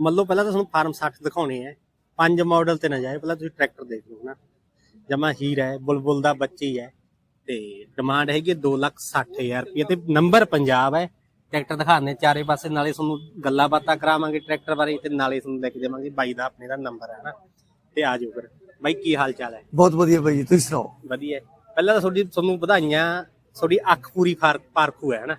ਮੰਨ ਲਓ ਪਹਿਲਾਂ ਤਾਂ ਤੁਹਾਨੂੰ ਫਾਰਮ 60 ਦਿਖਾਉਣੇ ਆ। ਪੰਜ ਮਾਡਲ ਤੇ ਨਾ ਜਾਏ ਪਹਿਲਾਂ ਤੁਸੀਂ ਟਰੈਕਟਰ ਦੇਖ ਲਓ ਨਾ ਜਮਾ ਹੀਰ ਹੈ ਬੁਲਬੁਲ ਦਾ ਬੱਚੀ ਹੈ ਤੇ ਡਿਮਾਂਡ ਹੈਗੀ 260000 ਰੁਪਏ ਤੇ ਨੰਬਰ ਪੰਜਾਬ ਹੈ। ਟਰੈਕਟਰ ਦਿਖਾਣੇ ਚਾਰੇ ਪਾਸੇ ਨਾਲੇ ਤੁਹਾਨੂੰ ਗੱਲਾਂ ਬਾਤਾਂ ਕਰਾਵਾਂਗੇ ਟਰੈਕਟਰ ਬਾਰੇ ਤੇ ਨਾਲੇ ਤੁਹਾਨੂੰ ਲੈ ਕੇ ਜਾਵਾਂਗੇ ਬਾਈ ਦਾ ਆਪਣੇ ਦਾ ਨੰਬਰ ਹੈ ਨਾ ਤੇ ਆ ਜਾਓ ਫਿਰ। ਬਾਈ ਕੀ ਹਾਲ ਚਾਲ ਹੈ? ਬਹੁਤ ਵਧੀਆ ਬਾਈ ਤੁਸੀਂ ਸੁਣਾਓ? ਵਧੀਆ। ਪਹਿਲਾਂ ਤਾਂ ਤੁਹਾਡੀ ਤੁਹਾਨੂੰ ਵਧਾਈਆਂ ਤੁਹਾਡੀ ਅੱਖ ਪੂਰੀ ਪਾਰਖੂ ਹੈ ਨਾ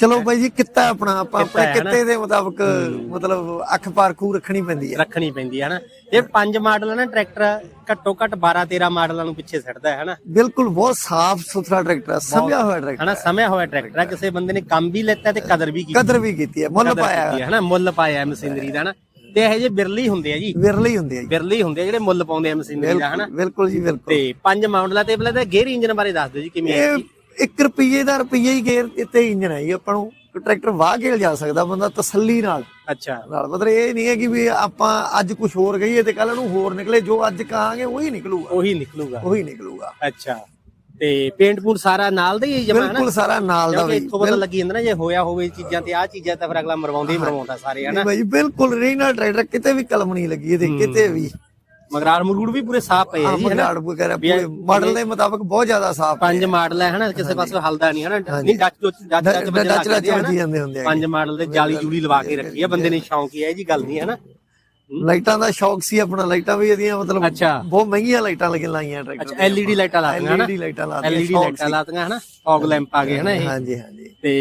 ਚਲੋ ਬਾਈ ਜੀ ਕਿੱਤਾ ਆਪਣਾ? ਆਪਾਂ ਕਿੱਤਾ ਆਪਣੇ ਹੈ ਨਾ। ਕਿੱਤੇ ਦੇ ਮੁਤਾਬਕ ਮਤਲਬ ਅੱਖ ਪਾਰਖੂ ਰੱਖਣੀ ਪੈਂਦੀ ਹੈ। ਰੱਖਣੀ ਪੈਂਦੀ ਹੈ ਨਾ ਇਹ ਪੰਜ ਮਾਡਲ ਨਾ ਟਰੈਕਟਰ ਘੱਟੋ ਘੱਟ 12 13 ਮਾਡਲਾਂ ਨੂੰ ਪਿੱਛੇ ਛੱਡਦਾ ਹੈ ਨਾ ਬਿਲਕੁਲ ਬਹੁਤ ਸਾਫ਼ ਸੁਥਰਾ ਟਰੈਕਟਰ ਹੈ ਸਮਝਿਆ ਹੋਇਆ ਟਰੈਕਟਰ ਹਨਾ? ਸਮਿਆ ਹੋਇਆ ਟਰੈਕਟਰ ਹੈ। ਕਿਸੇ ਬੰਦੇ ਨੇ ਕੰਮ ਵੀ ਲੈਤਾ ਤੇ ਕਦਰ ਵੀ ਕੀਤੀ। ਕਦਰ ਵੀ ਕੀਤੀ ਹੈ ਮੁੱਲ ਕਦਰ ਪਾਇਆ ਕੀਤੀ ਹੈ ਹਨਾ? ਮੁੱਲ ਪਾਇਆ ਹੈ ਮਸ਼ੀਨਰੀ ਦਾ ਹਨਾ? ਤੇ ਇਹ ਜੇ ਬਿਰਲੀ ਹੁੰਦੇ ਆ ਜੀ। ਵਿਰਲੀ ਹੁੰਦੀ ਹੈ ਜੀ। ਬਿਰਲੀ ਹੁੰਦੇ ਆ ਜਿਹੜੇ ਮੁੱਲ ਪਾਉਂਦੇ ਆ ਮਸ਼ੀਨਰੀ ਦਾ ਹਨਾ? ਬਿਲਕੁਲ ਜੀ ਬਿਲਕੁਲ। ਤੇ ਪੰਜ ਮਾਡਲਾਂ ਤੇ ਪਹਿਲਾਂ ਤਾਂ ਗੇਅਰ ਇੰਜਨ ਬਾਰੇ ਦੱਸ ਦਿਓ ਜੀ ਕਿਵੇਂ ਹੈ ਇਹ 1 ਰੁਪਏ ਦਾ ਰੁਪਈਆ ਹੀ ਗੇਰ ਇੱਥੇ ਇੰਜਨ ਹੈ ਜੀ ਆਪਾਂ ਨੂੰ ਟਰੈਕਟਰ ਵਾਹ ਕੇ ਲਿਜਾ ਸਕਦਾ ਬੰਦਾ ਤਸੱਲੀ ਨਾਲ। ਅੱਛਾ। ਨਾਲ ਮਤਲਬ ਇਹ ਨਹੀਂ ਹੈ ਕਿ ਵੀ ਆਪਾਂ ਅੱਜ ਕੁਝ ਹੋਰ ਕਹੀਏ ਤੇ ਕੱਲ ਨੂੰ ਹੋਰ ਨਿਕਲੇ ਜੋ ਅੱਜ ਕਹਾਂਗੇ ਉਹੀ ਨਿਕਲੂਗਾ। ਉਹੀ ਨਿਕਲੂਗਾ। ਉਹੀ ਨਿਕਲੂਗਾ। ਅੱਛਾ। ਤੇ ਪੇਂਟ ਪੂੰਟ ਸਾਰਾ ਨਾਲ ਦਾ ਹੀ ਜਮਾ ਬਿਲਕੁਲ ਸਾਰਾ ਨਾਲ ਦਾ ਬਈ ਇੱਥੋਂ ਪਤਾ ਲੱਗੀ ਜਾਂਦਾ ਨਾ ਜੇ ਹੋਇਆ ਹੋਵੇ ਚੀਜ਼ਾਂ ਤੇ ਆਹ ਚੀਜ਼ਾਂ ਤਾਂ ਫਿਰ ਅਗਲਾ ਮਰਵਾਉਂਦੇ ਹੀ ਮਰਵਾਉਂਦਾ ਸਾਰੇ ਹਨਾ ਬਾਈ ਬਿਲਕੁਲ ਰੀਨਲ ਟਰੈਕਟਰ ਕਿਤੇ ਵੀ ਕਲਮ ਨਹੀਂ ਲੱਗੀ ਇਹਦੇ ਕਿਤੇ ਵੀ। ਮਗਰਾੜ ਮਰੂੜ ਵੀ ਪੂਰੇ ਸਾਫ਼ ਪਏ ਆ ਜੀ ਹਨਾ? ਮਗਰਾੜ ਵਗੈਰਾ ਪੂਰੇ ਮਾਡਲ ਦੇ ਮੁਤਾਬਕ ਬਹੁਤ ਜ਼ਿਆਦਾ ਸਾਫ਼ ਪੰਜ ਮਾਡਲ ਹੈ ਹਨਾ? ਕਿਸੇ ਪਾਸੇ ਹਲਦਾ ਨਹੀਂ ਹਨਾ? ਨਹੀਂ ਡੱਚ ਡੁੱਚ ਡੱਚ ਡੱਚ ਲੱਗ ਡੱਚ ਜਾਂਦੇ ਆ ਹਨਾ। ਜਾਂਦੇ ਹੁੰਦੇ ਆ ਪੰਜ ਮਾਡਲ ਦੇ ਜਾਲੀ ਜੂੜੀ ਲਵਾ ਕੇ ਰੱਖੀ ਆ ਬੰਦੇ ਨੇ ਸ਼ੌਂਕ ਹੀ ਹੈ ਇਹ ਜੀ ਗੱਲ ਨਹੀਂ ਹੈ। ਨਾ ਲਾਈਟਾਂ ਦਾ ਸ਼ੌਕ ਸੀ ਆਪਣਾ ਲਾਈਟਾਂ ਵੀ ਇਹਦੀਆਂ ਮਤਲਬ ਅੱਛਾ। ਬਹੁਤ ਮਹਿੰਗੀਆਂ ਲਾਈਟਾਂ ਲੱਗੀਆਂ ਲਾਈਆਂ ਟਰੈਕਟਰ ਅੱਛਾ ਐਲਈਡੀ ਲਾਈਟਾਂ ਲਾਤੀਆਂ ਹਨਾ LED ਲਾਈਟਾਂ ਲਾਤੀਆਂ, ਐਲਈਡੀ ਸ਼ੌਕ ਲਾਈਟਾਂ ਲਾਤੀਆਂ ਹਨਾ? ਫੌਗ ਲੈਂਪ ਆ ਗਏ ਹਨਾ ਇਹ? ਹਾਂਜੀ ਹਾਂਜੀ। ਤੇ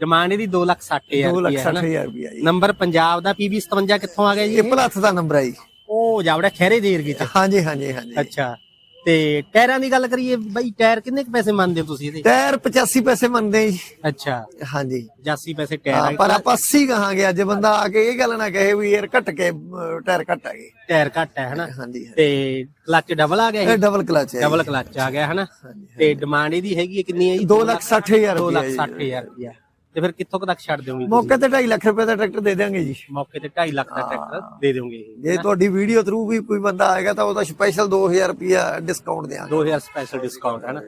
ਡਿਮਾਂਡ ਇਹਦੀ 260000 2 ਲੱਖ ਰੁਪਏ ਹਨਾ? 60000 ਰੁਪਇਆ ਜੀ। ਨੰਬਰ ਪੰਜਾਬ ਦਾ PB 57 ਕਿੱਥੋਂ ਆ ਗਿਆ ਜੀ ਇਹ ਪਲੱਥ ਦਾ ਨੰਬਰ ਹੈ ਜੀ। ਉਹ ਜਾਵੜਾ ਖੈਰੇ ਦੇਰ ਚ। ਹਾਂਜੀ ਹਾਂਜੀ ਹਾਂਜੀ। ਅੱਛਾ। ਤੇ ਟਾਇਰਾਂ ਦੀ ਗੱਲ ਕਰੀਏ ਬਾਈ ਟਾਇਰ ਕਿੰਨੇ ਕੁ ਪੈਸੇ ਮੰਨਦੇ ਹੋ ਤੁਸੀਂ ਇਹਦੇ? ਟਾਇਰ 85 ਪੈਸੇ ਮੰਨਦੇ ਜੀ। ਅੱਛਾ। ਹਾਂਜੀ। 85 ਪੈਸੇ ਹਾਂ, ਟਾਇਰ ਪਰ ਆਪਾਂ 80 ਕਹਾਂਗੇ ਅੱਜ ਬੰਦਾ ਆ ਕੇ ਇਹ ਗੱਲ ਨਾ ਕਹੇ ਵੀ ਯਾਰ ਘਟ ਕੇ ਅਹ, ਟਾਇਰ ਘਟ ਆ ਗਏ। ਟਾਇਰ ਘੱਟ ਹੈ ਹਨਾ? ਹਾਂਜੀ ਤੇ ਕਲੱਚ ਡਬਲ ਆ ਗਿਆ ਇਹ? ਡਬਲ ਕਲਚ ਹੈ ਡਬਲ ਕਲੱਚ ਆ ਗਿਆ ਹਨਾ? ਤੇ ਡਿਮਾਂਡ ਇਹਦੀ ਹੈਗੀ ਹੈ ਕਿੰਨੀ ਹੈ ਜੀ? 2 ਲੱਖ 60000 2 ਰੁਪਇਆ ਲੱਖ ਜੀ। 60000 ਰੁਪਇਆ ਤੇ ਫਿਰ ਕਿੱਥੋਂ ਕੁ ਤੱਕ ਛੱਡ ਦਿਓਗੇ ਮੌਕੇ ਤੇ 2.5 ਲੱਖ ਰੁਪਏ ਦਾ ਟਰੈਕਟਰ ਦੇ ਦਿਆਂਗੇ ਜੀ। ਮੌਕੇ ਤੇ 2.5 ਲੱਖ ਦਾ ਟਰੈਕਟਰ ਦੇ ਦਿਓਗੇ ਜੇ ਤੁਹਾਡੀ ਵੀਡੀਓ ਥਰੂ ਵੀ ਕੋਈ ਬੰਦਾ ਆਏਗਾ ਤਾਂ ਉਹਦਾ ਸਪੈਸ਼ਲ 2000 ਰੁਪਇਆ ਡਿਸਕਾਊਂਟ ਦਿਆਂਗੇ। 2000 ਸਪੈਸ਼ਲ ਡਿਸਕਾਊਂਟ ਹੈ ਨਾ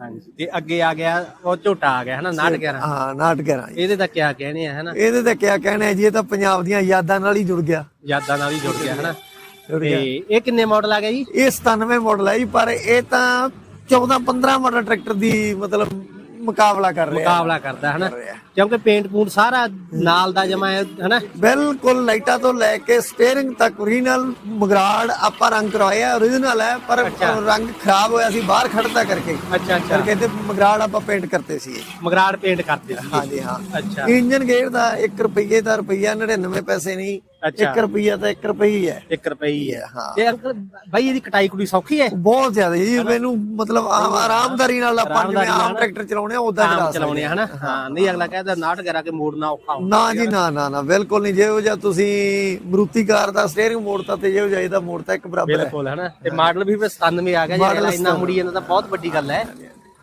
ਹਾਂਜੀ। ਤੇ ਅੱਗੇ ਆ ਗਿਆ ਉਹ ਝੋਟਾ ਆ ਗਿਆ ਹੈ ਨਾ 911 ਹਾਂ ਨਾਟ ਕਰਾਂ ਜੀ। ਇਹਦੇ ਦਾ ਕਿਆ ਕਹਿਣੇ ਆ ਹੈ ਨਾ ਇਹਦੇ ਤੇ ਕਿਆ ਕਹਿਣਾ ਹੈ ਜੀ ਇਹ ਤਾਂ ਪੰਜਾਬ ਦੀਆਂ ਯਾਦਾਂ ਨਾਲ ਹੀ ਜੁੜ ਗਿਆ। ਯਾਦਾਂ ਨਾਲ ਹੀ ਜੁੜ ਗਿਆ ਹੈ ਨਾ ਤੇ ਇਹ ਕਿੰਨੇ ਮਾਡਲ ਆ ਗਿਆ ਜੀ? ਇਹ 97 ਮਾਡਲ ਹੈ ਜੀ ਪਰ ਇਹ ਤਾਂ 14 15 ਮਾਡਲ ਟਰੈਕਟਰ ਦੀ ਮਤਲਬ ਮੁਕਾਬਲਾ ਕਰ ਰਿਹਾ। ਮੁਕਾਬਲਾ ਕਰਦਾ ਹੈ ਨਾ ਰਿਹਾ। ਕਿਉਂਕਿ ਪੇਂਟ ਪੂੰਟ ਸਾਰਾ ਨਾਲ ਦਾ ਜਮਾ ਹੈ ਹੈ ਨਾ ਬਿਲਕੁਲ ਲਾਈਟਾਂ ਤੋਂ ਲੈ ਕੇ ਸਟੀਅਰਿੰਗ ਤੱਕ ਓਰੀਜਨਲ ਮਗਰਾੜ ਆਪਾਂ ਰੰਗ ਕਰਵਾਇਆ ਓਰੀਜਨਲ ਹੈ ਪਰ ਰੰਗ ਖਰਾਬ ਹੋਇਆ ਸੀ ਬਾਹਰ ਖੜਤਾ ਕਰਕੇ। ਅੱਛਾ ਅੱਛਾ। ਕਰਕੇ ਤੇ ਮਗਰਾੜ ਆਪਾਂ ਪੇਂਟ ਕਰਤੇ ਸੀ ਮਗਰਾੜ ਪੇਂਟ ਕਰਦੇ ਸੀ। ਹਾਂਜੀ ਹਾਂ। ਅੱਛਾ। ਇੰਜਨ ਗੇਅਰ ਦਾ 1 ਰੁਪਏ ਦਾ ਰੁਪਈਆ 99 ਪੈਸੇ ਨਹੀਂ ਅੱਛਾ। 1 ਰੁਪਈਆ ਤਾਂ 1 ਰੁਪਏ ਹੀ। ਹੈ 1 ਰੁਪਏ ਹੀ। ਹੈ। ਹਾਂ। ਤੇ ਅੰਕਲ ਬਾਈ ਇਹਦੀ ਕਟਾਈ ਕੁੜੀ ਸੌਖੀ ਹੈ? ਬਹੁਤ ਜ਼ਿਆਦਾ ਜੀ ਮੈਨੂੰ ਮਤਲਬ ਆਰਾਮਦਾਰੀ ਨਾਲ ਆਪਾਂ ਜਿਵੇਂ ਆਮ ਟਰੈਕਟਰ ਚਲਾਉਣੇ ਆ ਉਦਾਂ ਚਲਾ ਚਲਾਉਣੇ ਹਨਾ? ਹਾਂ। ਨਹੀਂ ਅਗਲਾ ਕਹਿੰਦਾ ਨਾਟ ਕਰਾ ਕੇ ਮੋੜਨਾ ਔਖਾ ਹੁੰਦਾ ਨਾ ਜੀ ਨਾ ਨਾ ਨਾ ਬਿਲਕੁਲ ਨਹੀਂ। ਜਿਹੋ ਜਿਹਾ ਤੁਸੀਂ ਮਰੂਤੀ ਕਾਰ ਦਾ ਸਟੀਅਰਿੰਗ ਮੋੜਤਾ ਤੇ ਜਿਹੋ ਜਿਹਾ ਇਹਦਾ ਮੋੜਤਾ ਇੱਕ ਬਰਾਬਰ ਹੈ। ਬਿਲਕੁਲ ਹਨਾ? ਤੇ ਮਾਡਲ ਵੀ ਫਿਰ 97 ਆ ਗਿਆ ਜਿਹੜਾ ਇੰਨਾ ਮੁੜੀ ਜਾਂਦਾ ਤਾਂ ਬਹੁਤ ਵੱਡੀ ਗੱਲ ਹੈ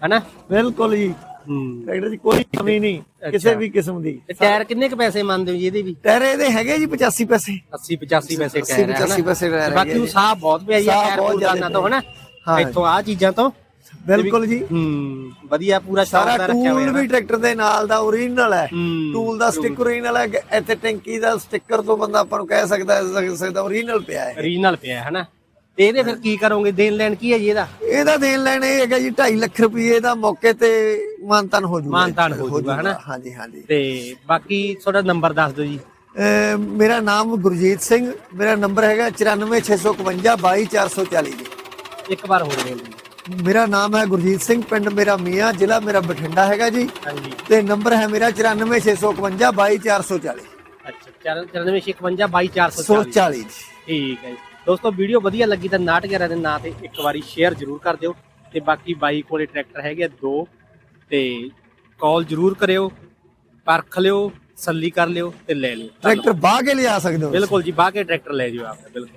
ਹਨਾ? ਬਿਲਕੁਲ ਜੀ। ਟਰੈਕਟਰ ਦੀ ਕੋਈ ਕਮੀ ਨਹੀਂ ਕਿਸੇ ਵੀ ਕਿਸਮ ਦੀ। ਤੇ ਟਾਇਰ ਕਿੰਨੇ ਕ ਪੈਸੇ ਮੰਨਦੇ ਹੋ ਜੀ ਇਹਦੇ ਵੀ? ਟਾਇਰ ਇਹਦੇ ਹੈਗੇ ਜੀ 85 ਪੈਸੇ। 80 85 ਪੈਸੇ ਟਾਇਰ ਹੈ 85 ਪੈਸੇ ਟਾਇਰ ਤੇ ਬਾਕੀ ਉਹ ਸਾਹ ਬਹੁਤ ਪਿਆ ਜੀ ਟਾਇਰ ਬਹੁਤ ਪੂਰਦਾਨਾ ਤੋਂ ਹਨਾ। ਇੱਥੋਂ ਆ ਚੀਜ਼ਾਂ ਤੋਂ। ਬਿਲਕੁਲ ਜੀ। ਹੂੰ ਵਧੀਆ ਪੂਰਾ ਸਾਰਾ ਸ਼ਾਨਦਾਰ ਰੱਖਿਆ ਟੂਲ ਵੀ ਟਰੈਕਟਰ ਦੇ ਨਾਲ ਦਾ ਓਰੀਜਨਲ ਹੈ। ਟੂਲ ਦਾ ਸਟicker ਓਰੀਜਨਲ ਹੈ। ਇੱਥੇ ਟੈਂਕੀ ਦਾ ਸਟicker ਤੋਂ ਬੰਦਾ ਆਪਾਂ ਨੂੰ ਕਹਿ ਸਕਦਾ ਹੈ ਸਕਦਾ ਓਰੀਜਨਲ ਪਿਆ ਹੈ। ਰੀਜਨਲ ਪਿਆ ਹੈ ਹਨਾ। ਤੇ ਇਹਦੇ ਫਿਰ ਕੀ ਕਰੋਗੇ? ਦੇਣ ਲੈਣ ਕੀ ਹੈ ਜੀ ਇਹਦਾ? ਇਹਦਾ ਦੇਣ ਲੈਣ ਇਹ ਹੈਗਾ ਜੀ 2.5 ਲੱਖ ਰੁਪਏ ਦਾ ਮੌਕੇ ਤੇ ਮਾਨਤਨ ਹੋ ਜੂਗਾ ਮਾਨਤਾਨ ਹੋ ਜਾਊਗਾ ਹਨਾ? ਹਾਂਜੀ ਹਾਂਜੀ। ਤੇ ਬਾਕੀ ਤੁਹਾਡਾ ਨੰਬਰ ਦੱਸ ਦਿਓ ਜੀ। ਅਹ ਮੇਰਾ ਨਾਮ ਗੁਰਜੀਤ ਸਿੰਘ ਮੇਰਾ ਨੰਬਰ ਹੈਗਾ 94652 22440 ਜੀ। ਇੱਕ ਵਾਰ ਹੋਰ ਬੋਲ ਦਿਓ। ਮੇਰਾ ਨਾਮ ਹੈ ਗੁਰਜੀਤ ਸਿੰਘ ਪਿੰਡ ਮੇਰਾ ਮੀਆਂ ਜ਼ਿਲ੍ਹਾ ਮੇਰਾ ਬਠਿੰਡਾ ਹੈਗਾ ਜੀ। ਹਾਂਜੀ। ਤੇ ਨੰਬਰ ਹੈ ਮੇਰਾ 94652 22440 ਅੱਛਾ 9451 22440 140 ਜੀ। ਠੀਕ ਹੈ ਜੀ। ਦੋਸਤੋ ਵੀਡੀਓ ਵਧੀਆ ਲੱਗੀ ਤਾਂ ਨਾਟਕਰਾਂ ਦੇ ਨਾਂ ਤੇ ਇੱਕ ਵਾਰੀ ਸ਼ੇਅਰ ਜ਼ਰੂਰ ਕਰ ਦਿਓ। ਤੇ ਬਾਕੀ ਬਾਈ ਕੋਲੇ ਟਰੈਕਟਰ ਹੈਗੇ ਆ ਦੋ। ਤੇ ਕਾਲ ਜ਼ਰੂਰ ਕਰਿਓ ਪਰਖ ਲਿਓ ਸੱਲੀ ਕਰ ਲਿਓ ਤੇ ਲੈ ਲਿਓ। ਟਰੈਕਟਰ ਬਾਹ ਕੇ ਲਿਆ ਸਕਦੇ ਹੋ ਬਿਲਕੁਲ ਜੀ ਬਾਹ ਕੇ ਟਰੈਕਟਰ ਲੈ ਜਿਓ ਆਪ ਬਿਲਕੁਲ।